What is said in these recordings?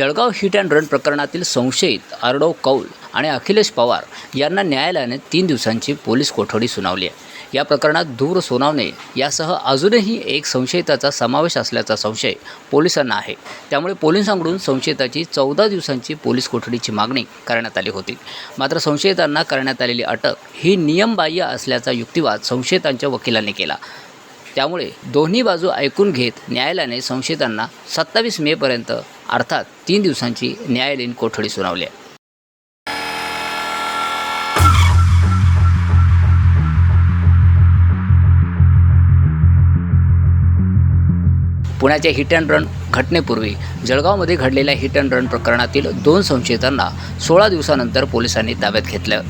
Jalgaon hit and run प्रकरणातील संशयित अर्णव कौल आणि अखिलेश पवार यांना न्यायालयाने तीन दिवसांची पोलीस कोठडी सुनावली आहे. या प्रकरणात धूर सोनावणे यासह अजूनही एक संशयिताचा समावेश असल्याचा संशय पोलिसांना आहे. त्यामुळे पोलिसांकडून संशयिताची चौदा दिवसांची पोलीस कोठडीची मागणी करण्यात आली होती. मात्र संशयितांना करण्यात आलेली अटक ही नियमबाह्य असल्याचा युक्तिवाद संशयितांच्या वकिलांनी केला. त्यामुळे दोन्ही बाजू ऐकून घेत न्यायालयाने संशयितांना सत्तावीस मेपर्यंत अर्थात तीन दिवसांची न्यायालयीन कोठडी सुनावली आहे. पुण्याच्या हिट अँड रन घटनेपूर्वी जळगावमध्ये घडलेल्या हिट अँड रन प्रकरणातील दोन संशयितांना सोळा दिवसानंतर पोलिसांनी ताब्यात घेतलं.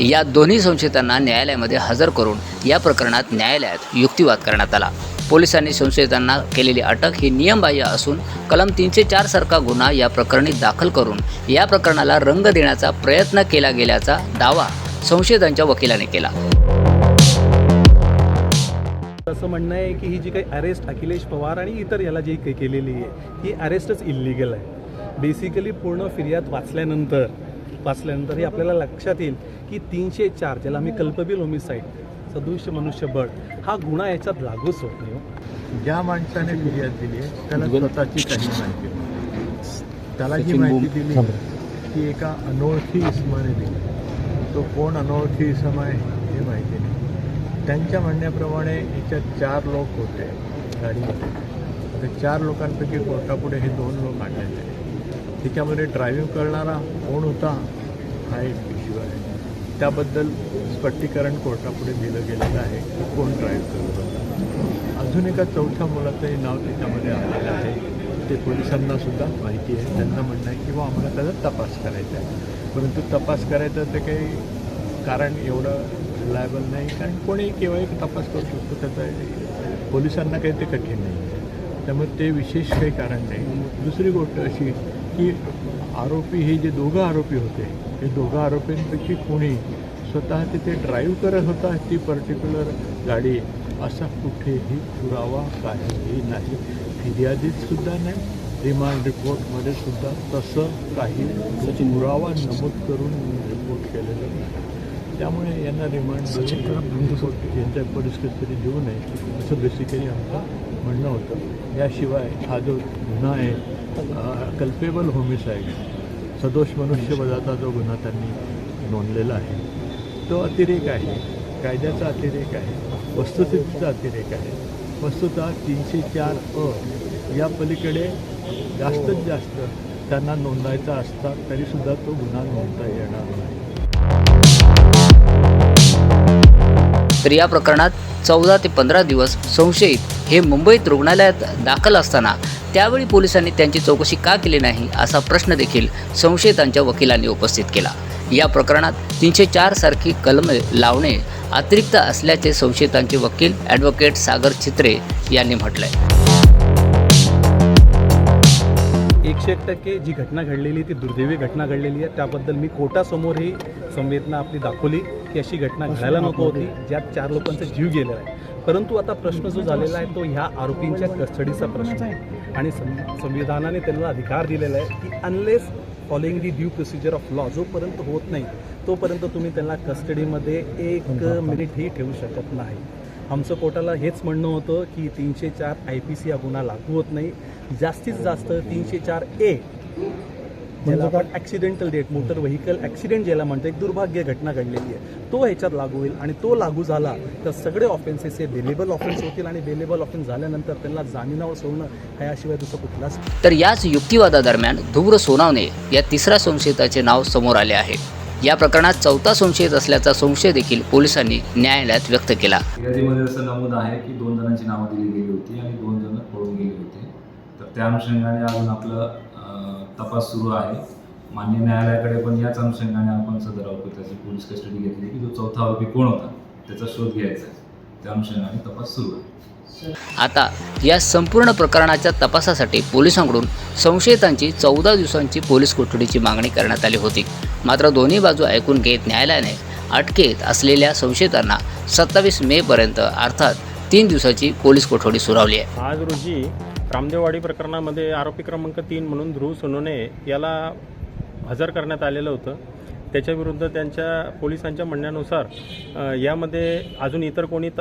या दोन्ही संशयितांना न्यायालयामध्ये हजर करून या प्रकरणात न्यायालयात युक्तिवाद करण्यात आला. पोलिसांनी संशयितांना केलेली अटक ही नियमबाह्य असून कलम तीनशे चार सारखा गुन्हा या प्रकरणी दाखल करून या प्रकरणाला रंग देण्याचा प्रयत्न केला गेल्याचा दावा संशयितांच्या वकिलाने केला. असं म्हणणं आहे की ही जी काही अरेस्ट अखिलेश पवार आणि इतर याला जी काही केलेली आहे ही अरेस्टच इलिगल आहे. बेसिकली पूर्ण फिर्याद वाचल्यानंतर वाचल्यानंतर हे आपल्याला लक्षात येईल की तीनशे चार ज्याला आम्ही कल्पबिल होमिसाईड सदृश्य मनुष्यबळ हा गुन्हा याच्यात लागूच होत नाही हो. ज्या माणसाने फिर्याद दिली आहे त्याला स्वतःची काही माहिती. त्याला जी माहिती दिली ती एका अनोळखी इसमाने दिली. तो कोण अनोळखी इसम आहे हे माहिती नाही. त्यांच्या म्हणण्याप्रमाणे याच्यात चार लोक होते गाडीमध्ये. त्या चार लोकांपैकी कोर्टापुढे हे दोन लोक आले त्याच्यामध्ये ड्रायव्हिंग करणारा कोण होता हा एक इश्यू आहे. त्याबद्दल स्पष्टीकरण कोर्टापुढे दिलं गेलेलं आहे की कोण ड्राईव्ह करत. होता अजून एका चौथ्या मुलाचंही नाव त्याच्यामध्ये आलेलं आहे. ते पोलिसांना सुद्धा माहिती आहे. त्यांना म्हणणं आहे की बा आम्हाला त्याचा तपास करायचा आहे. परंतु तपास करायचा ते काही कारण एवढं रिलायबल नाही. कारण कोणीही केव्हाही तपास करू शकतो. त्याचा पोलिसांना काही ते कठीण नाही त्यामुळे ते विशेष काही कारण नाही. दुसरी गोष्ट अशी की आरोपी हे जे दोघं आरोपी होते हे दोघं आरोपींपैकी कोणी स्वतः तिथे ड्राईव्ह करत होता ती पर्टिक्युलर गाडी असा कुठेही पुरावा काहीही नाही. फिर्यादीत सुद्धा नाही रिमांड रिपोर्टमध्ये सुद्धा तसं काही पुरावा नमूद करून रिपोर्ट केलेलं नाही. त्यामुळे यांना रिमांड यांच्या कस्टडी देऊ नये असं बेसिकली आमचं म्हणणं होतं. याशिवाय हा जो गुन्हा आहे कल्पेबल होमिसाईड सदोष मनुष्यवधाचा जो गुन्हा त्यांनी नोंदलेला आहे तो अतिरेक आहे कायद्याचा अतिरेक आहे वस्तुस्थितीचा अतिरेक आहे. वस्तुतः तीनशे चार अ या पलीकडे जास्तीत जास्त त्यांना नोंदायचा असता तरीसुद्धा तो गुन्हा नोंदता येणार नाही. तर या प्रकरणात चौदा ते पंधरा दिवस संशयित हे मुंबईत रुग्णालयात दाखल असताना त्यावेळी पोलिसांनी त्यांची चौकशी का केली नाही असा प्रश्न देखील संशयितांच्या वकिलांनी उपस्थित केला. या प्रकरणात तीनशे चार सारखी कलमे लावणे अतिरिक्त असल्याचे संशयितांचे वकील ॲडव्होकेट सागर चित्रे यांनी म्हटलंय. एकशे एक टक्के जी घटना घडलेली ती दुर्दैवी घटना घडलेली आहे. त्याबद्दल मी कोर्टासमोर ही संवेदना आपली दाखवली की अशी घटना घडायला नको होती. ज्यात चार लोकांचा जीव गेलेला आहे. परंतु आता प्रश्न जो झालेला आहे तो ह्या आरोपींच्या कस्टडीचा प्रश्न आहे. आणि सं संविधानाने त्यांना अधिकार दिलेला आहे की unless following the due procedure of law जोपर्यंत होत नाही तोपर्यंत तुम्ही त्यांना कस्टडीमध्ये एक मिनिटही ठेवू शकत नाही. आमचं कोर्टाला हेच म्हणणं होतं की तीनशे चार आय पी सी हा गुन्हा लागू होत नाही. जास्तीत जास्त तीनशे चार ए ज्याला आपण accidental death motor vehicle accident ज्याला म्हणतो एक दुर्भाग्य घटना घडलेली आहे. तो ह्याच्यात लागू होईल आणि तो लागू झाला तर सगळे ऑफेन्सेस हे बेलेबल ऑफेन्स होतील आणि बेलेबल ऑफेन्स झाल्यानंतर त्यांना जामिनावर सोडणं हा याशिवाय दुसरं कुठलाच तर याच युक्तिवादादरम्यान धुव्र सोनावणे या तिसऱ्या संशयिताचे नाव समोर आले आहे. या प्रकरणात चौथा संशयित असल्याचा संशय देखील पोलिसांनी न्यायालयात व्यक्त केला. फिर्यादीमध्ये असं नमूद आहे की दोन जणांची नावं दिली गेली होती आणि दोन जण पळून गेले होते. तर त्या अनुषंगाने अजून आपलं तपास सुरू आहे. मान्य न्यायालयाकडे पण याच अनुषंगाने आपण सदर आरोपिताची पोलीस कस्टडी घेतली की जो चौथा आरोपी कोण होता त्याचा शोध घ्यायचा आहे. त्या अनुषंगाने तपास सुरू आहे. आता या संपूर्ण प्रकरणाच्या तपासासाठी पोलिसांकडून संशयितांची चौदा दिवसांची पोलीस कोठडीची मागणी करण्यात आली होती. मात्र दोन्ही बाजू ऐकून घेत न्यायालयाने अटकेत असलेल्या संशयितांना सत्तावीस मेपर्यंत अर्थात तीन दिवसाची पोलीस कोठडी सुनावली आहे. आज रोजी रामदेववाडी प्रकरणामध्ये आरोपी क्रमांक तीन म्हणून ध्रुव सोनोने याला हजर करण्यात आलेलं होतं. त्याच्याविरुद्ध त्यांच्या पोलिसांच्या म्हणण्यानुसार यामध्ये अजून इतर कोणी त-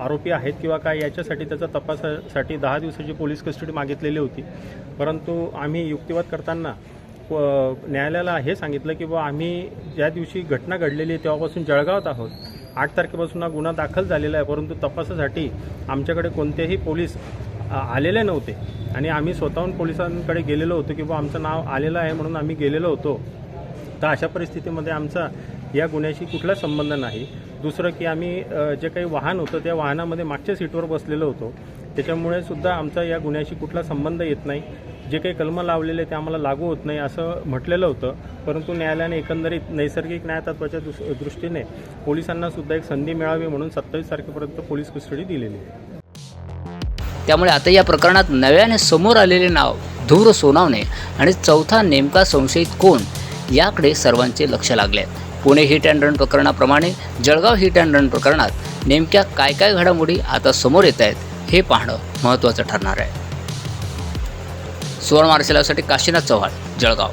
आरोपी आहेत किंवा काय याच्यासाठी त्याचा तपासासाठी दहा दिवसाची पोलीस कस्टडी मागितलेली होती. परंतु आम्ही युक्तिवाद करताना न्यायालयाला हे सांगितलं की बा आम्ही ज्या दिवशी घटना घडलेली आहे तेव्हापासून जळगावात आहोत. आठ तारखेपासून हा गुन्हा दाखल झालेला आहे परंतु तपासासाठी आमच्याकडे कोणतेही पोलीस आलेले नव्हते. आणि आम्ही स्वतःहून पोलिसांकडे गेलेलो होतो की बा आमचं नाव आलेलं आहे म्हणून आम्ही गेलेलो होतो. तर अशा परिस्थितीमध्ये आमचा या गुन्ह्याशी कुठला संबंध नाही. दुसरं की आम्ही जे काही वाहन होतं त्या वाहनामध्ये मागच्या सीटवर बसलेलो होतो. त्याच्यामुळे सुद्धा आमचा या गुन्ह्याशी कुठला संबंध येत नाही. जे काही कलमं लावलेले ते आम्हाला लागू होत नाही असं म्हटलेलं होतं. परंतु न्यायालयाने एकंदरीत नैसर्गिक न्यायतत्वाच्या दृष्टीने पोलिसांना सुद्धा एक संधी मिळावी म्हणून सत्तावीस तारखेपर्यंत पोलीस कस्टडी दिलेली आहे. त्यामुळे आता या प्रकरणात नव्याने समोर आलेले नाव धूर सोनावणे आणि चौथा नेमका संशयित कोण याकडे सर्वांचे लक्ष लागले. पुणे हिट अँड रन प्रकरणाप्रमाणे जळगाव हिट अँड रन प्रकरणात नेमक्या काय काय घडामोडी आता समोर येत आहेत हे पाहणं महत्त्वाचं ठरणार आहे. सुवर्ण मार्शलासाठी काशीनाथ चव्हाण जळगाव.